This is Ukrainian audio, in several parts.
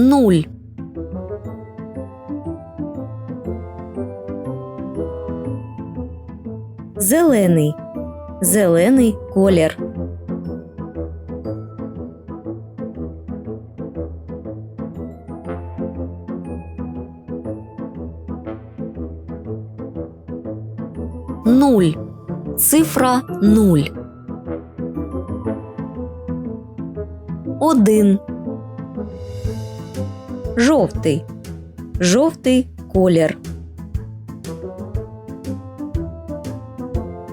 нуль. Зелений. Зелений колір. Нуль. Цифра нуль. Один. Жовтий. Жовтий колір.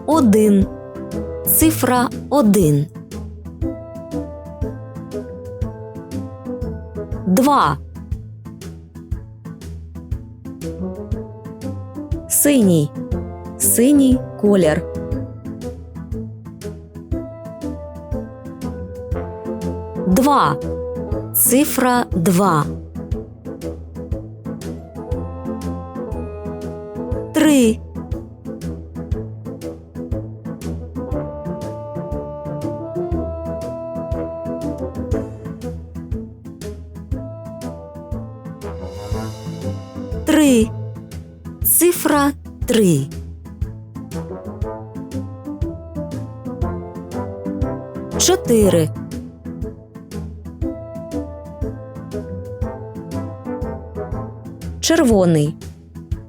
Один. Цифра один. Два. Синій. Синій колір. Два. Цифра два. Три. Три. Цифра три. Чотири. Червоний.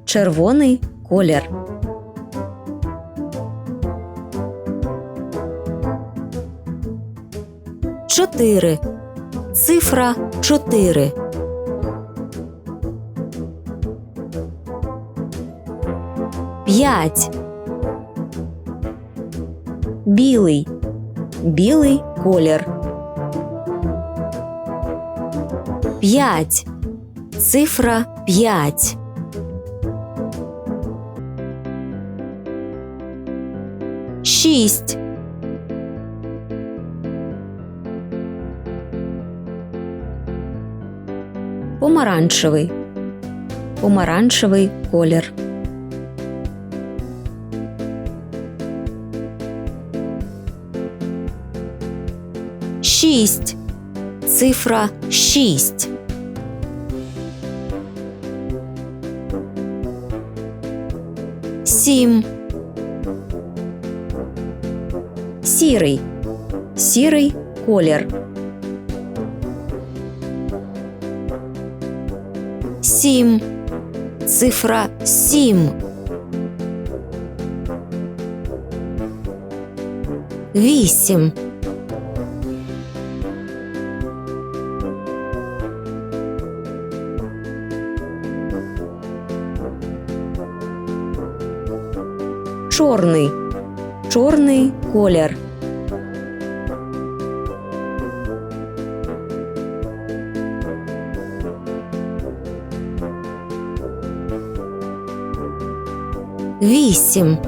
Червоний колір. Чотири. Цифра чотири. П'ять. Білий. Білий колір. П'ять. Цифра п'ять. Шість. Помаранчевий. Помаранчевий колір. Шість. Цифра шість. Сім. Сірий. Сірий колір. Сім. Цифра сім. Вісім. Чорний. Чорний колір. Вісім.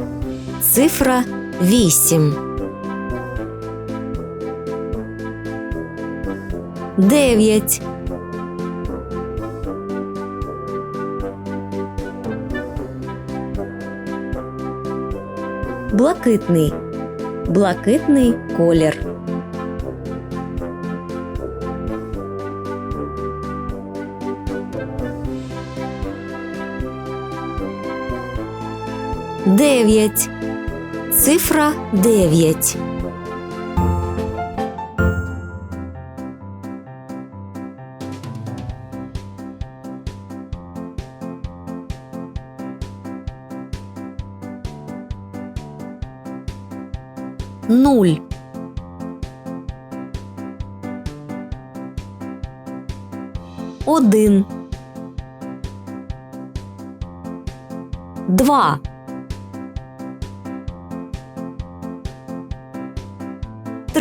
Цифра вісім. Дев'ять. Блакитний. Блакитний колір. Дев'ять. Цифра дев'ять. Нуль. Один. Два.